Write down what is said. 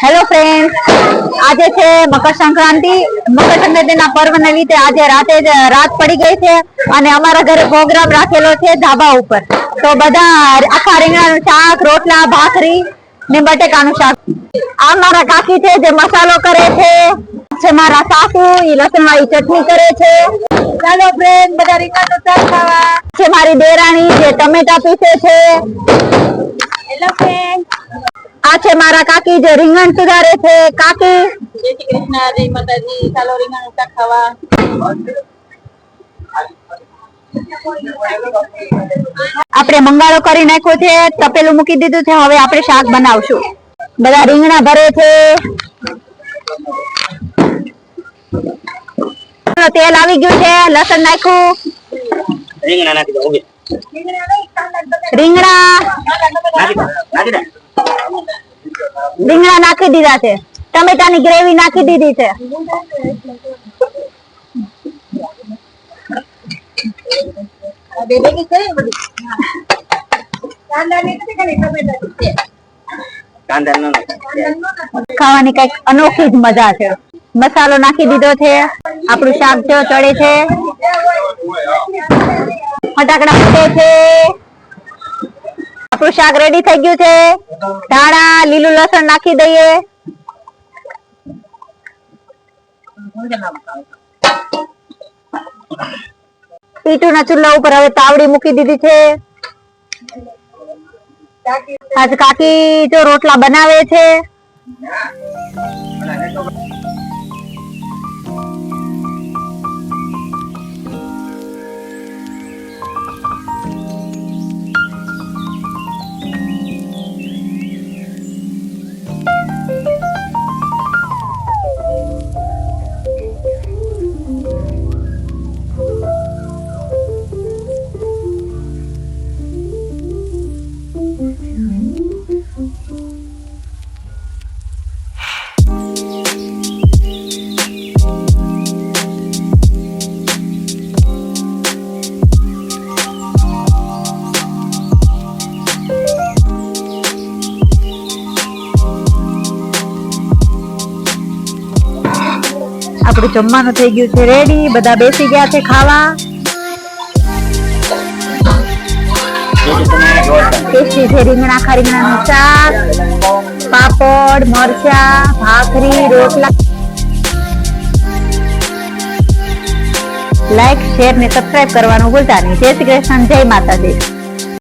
Hello friend આજે છે મકર સંક્રાંતિ. મકર સંક્રાંતિના પર્વને લીધે આજે રાતે જ રાત પડી ગઈ છે અને અમારા ઘરે પ્રોગ્રામ રાખેલો છે ધાબા ઉપર. તો બધા આખા રીંગણાનું શાક, રોટલા, ભાખરી ને બટેકાનું શાક. આ મારા કાકી છે જે મસાલો કરે છે. છે મારા સાસુ એ લસણ વાળી ચટણી કરે છે. ચાલો ફ્રેન્ડ બધા રીંગણાનું શાક ખાવા. છે મારી દેરાણી જે ટમેટા પીસે છે. હેલો ફ્રેન્ડ આ છે મારા કાકી જે રીંગણ સુધારે છે. કાકી? જય શ્રી કૃષ્ણ જય માતાજી. ચાલો રીંગણ ઉતા ખાવા. આપણે મંગાળો કરી નાખ્યો છે તપેલું મૂકી દીધું છે હવે આપણે શાક બનાવશું. બધા રીંગણા ભરે છે. તેલ આવી ગયું છે લસણ નાખ્યું. રીંગણા નાખી દો રીંગણા. રીંગણા નાખી દીધા છે. ટમેટાની ગ્રેવી નાખી દીધી છે. કાંદા ન નાખ. ખાવાની કંઈક અનોખી જ મજા છે. મસાલો નાખી દીધો છે. આપણું શાક ચડે છે. ફટાકડા ફૂટે છે. આપણું શાક રેડી થઈ ગયું છે. ધાણા, લીલું લસણ નાખી દઈએ. ઈટુના ચૂલા ઉપર હવે તાવડી મૂકી દીધી છે. આજ કાકી જો રોટલા બનાવે છે. આપણું જમવાનું થઈ ગયું છે રેડી બધા બેસી ગયા છે ખાવા. ટેસ્ટી છે રીંગણા ખા રીંગણાનું શાક, પાપડ, મરચા, ભાખરી, રોટલા. લાઈક શેર ને સબસ્ક્રાઇબ કરવાનું ભૂલતા નહીં. જય શ્રી કૃષ્ણ, જય માતાજી.